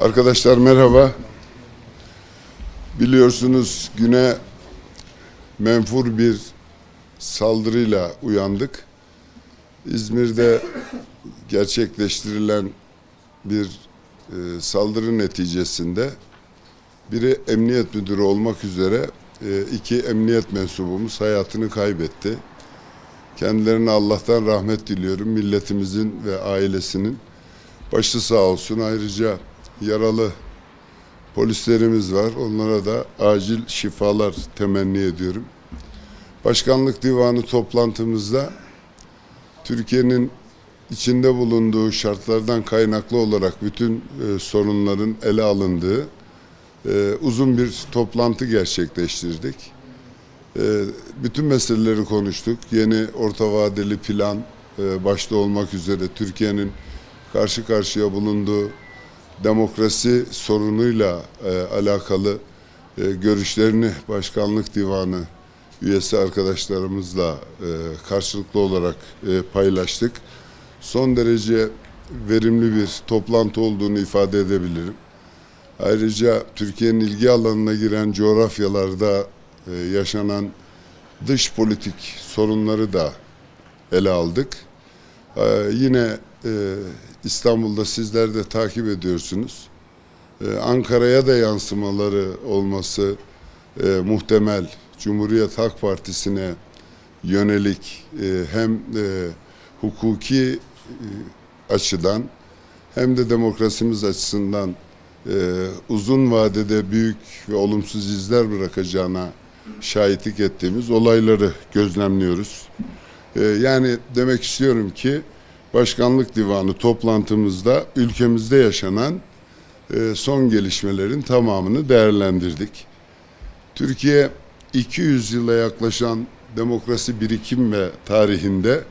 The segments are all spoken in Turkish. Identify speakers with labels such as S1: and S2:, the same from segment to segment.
S1: Arkadaşlar merhaba. Biliyorsunuz güne menfur bir saldırıyla uyandık. İzmir'de gerçekleştirilen bir e, saldırı neticesinde biri emniyet müdürü olmak üzere e, iki emniyet mensubumuz hayatını kaybetti. Kendilerine Allah'tan rahmet diliyorum. Milletimizin ve ailesinin başı sağ olsun. Ayrıca yaralı polislerimiz var. Onlara da acil şifalar temenni ediyorum. Başkanlık Divanı toplantımızda Türkiye'nin içinde bulunduğu şartlardan kaynaklı olarak bütün e, sorunların ele alındığı e, uzun bir toplantı gerçekleştirdik. E, bütün meseleleri konuştuk. Yeni orta vadeli plan e, başta olmak üzere Türkiye'nin karşı karşıya bulunduğu demokrasi sorunuyla e, alakalı e, görüşlerini Başkanlık Divanı üyesi arkadaşlarımızla e, karşılıklı olarak e, paylaştık. Son derece verimli bir toplantı olduğunu ifade edebilirim. Ayrıca Türkiye'nin ilgi alanına giren coğrafyalarda e, yaşanan dış politik sorunları da ele aldık. E, yine e, İstanbul'da sizler de takip ediyorsunuz. E, Ankara'ya da yansımaları olması e, muhtemel. Cumhuriyet Halk Partisi'ne yönelik e, hem e, hukuki e, açıdan hem de demokrasimiz açısından e, uzun vadede büyük ve olumsuz izler bırakacağına şahitlik ettiğimiz olayları gözlemliyoruz. E, yani demek istiyorum ki Başkanlık Divanı toplantımızda ülkemizde yaşanan e, son gelişmelerin tamamını değerlendirdik. Türkiye 200 yıla yaklaşan demokrasi birikim ve tarihinde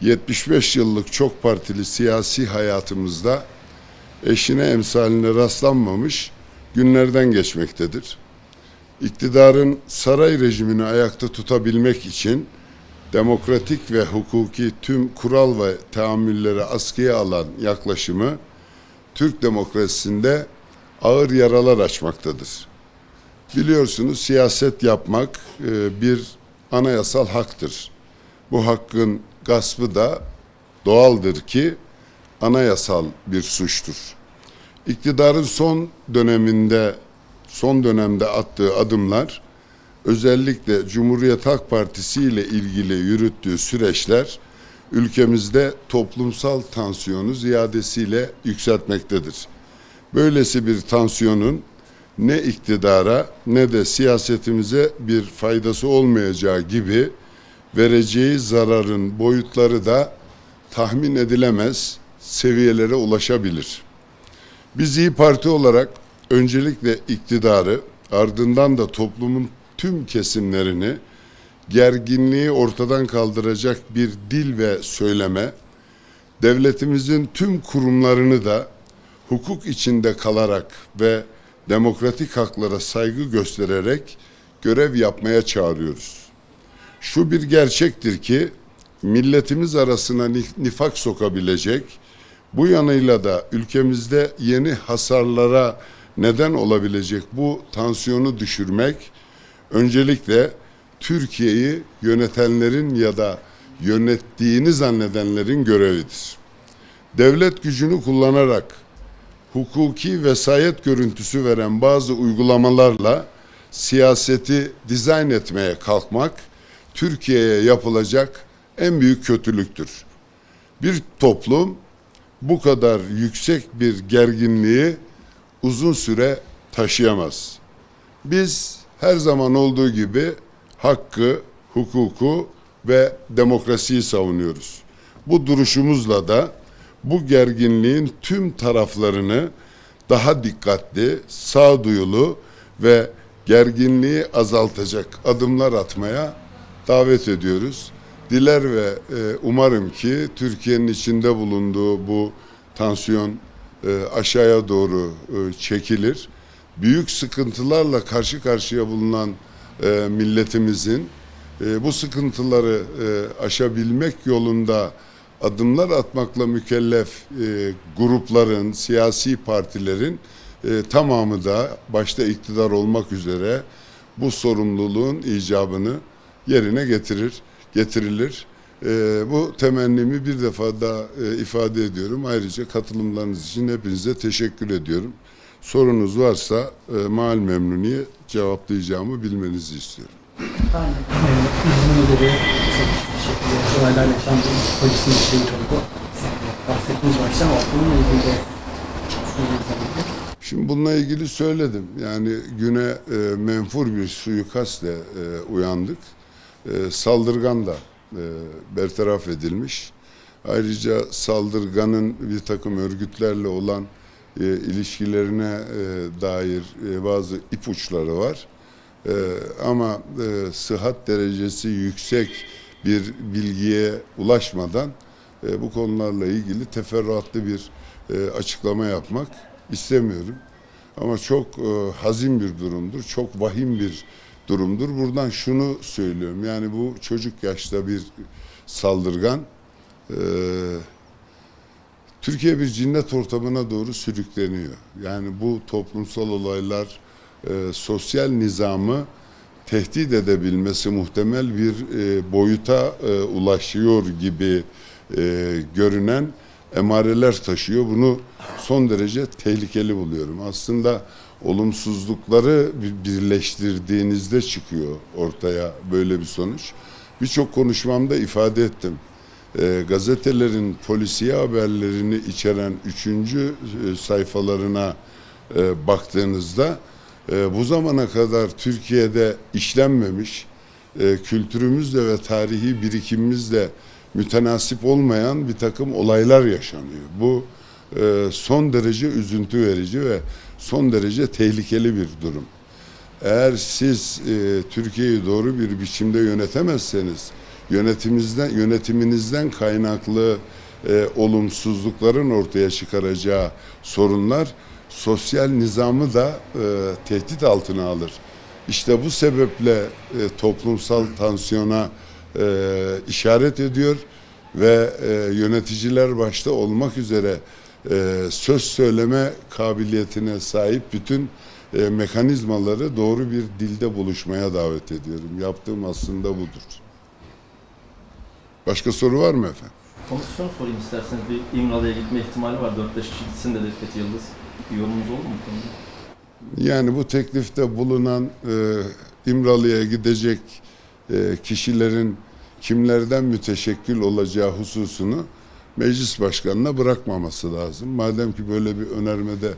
S1: 75 yıllık çok partili siyasi hayatımızda eşine emsaline rastlanmamış günlerden geçmektedir. İktidarın saray rejimini ayakta tutabilmek için demokratik ve hukuki tüm kural ve teamülleri askıya alan yaklaşımı Türk demokrasisinde ağır yaralar açmaktadır. Biliyorsunuz siyaset yapmak e, bir anayasal haktır. Bu hakkın gaspı da doğaldır ki anayasal bir suçtur. İktidarın son döneminde son dönemde attığı adımlar özellikle Cumhuriyet Halk Partisi ile ilgili yürüttüğü süreçler ülkemizde toplumsal tansiyonu ziyadesiyle yükseltmektedir. Böylesi bir tansiyonun ne iktidara ne de siyasetimize bir faydası olmayacağı gibi vereceği zararın boyutları da tahmin edilemez seviyelere ulaşabilir. Biz İyi Parti olarak öncelikle iktidarı ardından da toplumun tüm kesimlerini gerginliği ortadan kaldıracak bir dil ve söyleme, devletimizin tüm kurumlarını da hukuk içinde kalarak ve demokratik haklara saygı göstererek görev yapmaya çağırıyoruz. Şu bir gerçektir ki milletimiz arasına nifak sokabilecek, bu yanıyla da ülkemizde yeni hasarlara neden olabilecek bu tansiyonu düşürmek öncelikle Türkiye'yi yönetenlerin ya da yönettiğini zannedenlerin görevidir. Devlet gücünü kullanarak hukuki vesayet görüntüsü veren bazı uygulamalarla siyaseti dizayn etmeye kalkmak Türkiye'ye yapılacak en büyük kötülüktür. Bir toplum bu kadar yüksek bir gerginliği uzun süre taşıyamaz. Biz her zaman olduğu gibi hakkı, hukuku ve demokrasiyi savunuyoruz. Bu duruşumuzla da bu gerginliğin tüm taraflarını daha dikkatli, sağduyulu ve gerginliği azaltacak adımlar atmaya davet ediyoruz. Diler ve e, umarım ki Türkiye'nin içinde bulunduğu bu tansiyon e, aşağıya doğru e, çekilir. Büyük sıkıntılarla karşı karşıya bulunan e, milletimizin e, bu sıkıntıları e, aşabilmek yolunda adımlar atmakla mükellef e, grupların, siyasi partilerin e, tamamı da başta iktidar olmak üzere bu sorumluluğun icabını yerine getirir, getirilir. E, bu temennimi bir defa daha e, ifade ediyorum. Ayrıca katılımlarınız için hepinize teşekkür ediyorum. Sorunuz varsa e, mal memnuniye cevaplayacağımı bilmenizi istiyorum. Şimdi bununla ilgili söyledim. Yani güne e, menfur bir suikastle e, uyandık. E, saldırgan da e, bertaraf edilmiş. Ayrıca saldırganın bir takım örgütlerle olan e, ilişkilerine e, dair e, bazı ipuçları var. E, ama e, sıhhat derecesi yüksek bir bilgiye ulaşmadan e, bu konularla ilgili teferruatlı bir e, açıklama yapmak istemiyorum. Ama çok e, hazin bir durumdur, çok vahim bir durumdur. Buradan şunu söylüyorum, yani bu çocuk yaşta bir saldırgan, e, Türkiye bir cinnet ortamına doğru sürükleniyor. Yani bu toplumsal olaylar, e, sosyal nizamı tehdit edebilmesi muhtemel bir e, boyuta e, ulaşıyor gibi e, görünen emareler taşıyor. Bunu son derece tehlikeli buluyorum. Aslında olumsuzlukları bir- birleştirdiğinizde çıkıyor ortaya böyle bir sonuç. Birçok konuşmamda ifade ettim. E, gazetelerin polisiye haberlerini içeren üçüncü e, sayfalarına e, baktığınızda bu zamana kadar Türkiye'de işlenmemiş, e, kültürümüzle ve tarihi birikimimizle mütenasip olmayan bir takım olaylar yaşanıyor. Bu son derece üzüntü verici ve son derece tehlikeli bir durum. Eğer siz Türkiye'yi doğru bir biçimde yönetemezseniz, yönetimizden yönetiminizden kaynaklı e, olumsuzlukların ortaya çıkaracağı sorunlar sosyal nizamı da e, tehdit altına alır. İşte bu sebeple e, toplumsal tansiyona e, işaret ediyor ve e, yöneticiler başta olmak üzere e, söz söyleme kabiliyetine sahip bütün e, mekanizmaları doğru bir dilde buluşmaya davet ediyorum. Yaptığım aslında budur. Başka soru var mı efendim?
S2: Komisyon sorayım isterseniz. Bir İmralı'ya gitme ihtimali var. 4-5 kişi gitsin dedi Fethi Yıldız. Bir yorumunuz oldu mu bu konuda?
S1: Yani bu teklifte bulunan e, İmralı'ya gidecek e, kişilerin kimlerden müteşekkil olacağı hususunu meclis başkanına bırakmaması lazım. Madem ki böyle bir önermede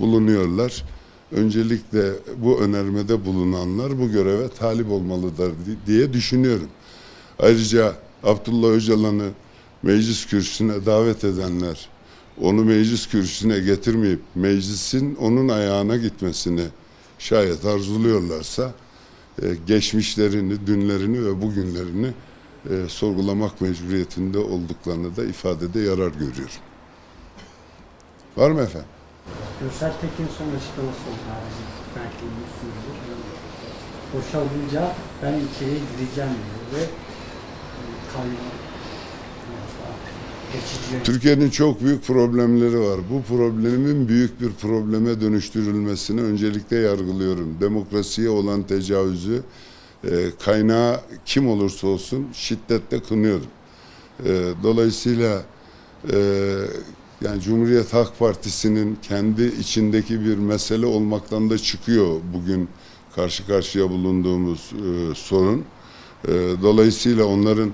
S1: bulunuyorlar, öncelikle bu önermede bulunanlar bu göreve talip olmalıdır di- diye düşünüyorum. Ayrıca Abdullah Öcalan'ı meclis kürsüsüne davet edenler, onu meclis kürsüsüne getirmeyip meclisin onun ayağına gitmesini şayet arzuluyorlarsa e, geçmişlerini, dünlerini ve bugünlerini e, sorgulamak mecburiyetinde olduklarını da ifadede yarar görüyorum. Var mı efendim?
S3: Görsel Tekin son açıklaması oldu abi. Belki biliyorsunuzdur. Boşalınca ben içeriye gireceğim diyor ve
S1: Türkiye'nin çok büyük problemleri var. Bu problemin büyük bir probleme dönüştürülmesini öncelikle yargılıyorum. Demokrasiye olan tecavüzü e, kaynağı kim olursa olsun şiddetle kınıyorum. E, dolayısıyla e, yani Cumhuriyet Halk Partisi'nin kendi içindeki bir mesele olmaktan da çıkıyor bugün karşı karşıya bulunduğumuz sorun. Dolayısıyla onların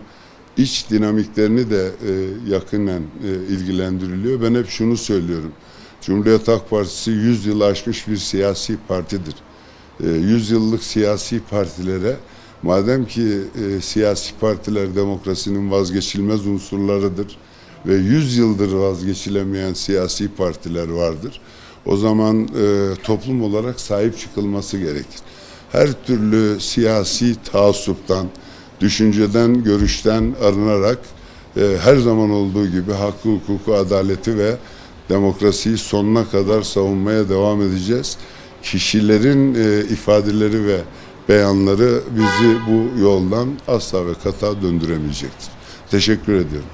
S1: iç dinamiklerini de e, yakından e, ilgilendiriliyor. Ben hep şunu söylüyorum. Cumhuriyet Halk Partisi 100 yıl aşmış bir siyasi partidir. E, 100 yıllık siyasi partilere madem ki e, siyasi partiler demokrasinin vazgeçilmez unsurlarıdır ve 100 yıldır vazgeçilemeyen siyasi partiler vardır. O zaman e, toplum olarak sahip çıkılması gerekir. Her türlü siyasi taassuptan, düşünceden, görüşten arınarak e, her zaman olduğu gibi hakkı, hukuku, adaleti ve demokrasiyi sonuna kadar savunmaya devam edeceğiz. Kişilerin e, ifadeleri ve beyanları bizi bu yoldan asla ve kata döndüremeyecektir. Teşekkür ediyorum.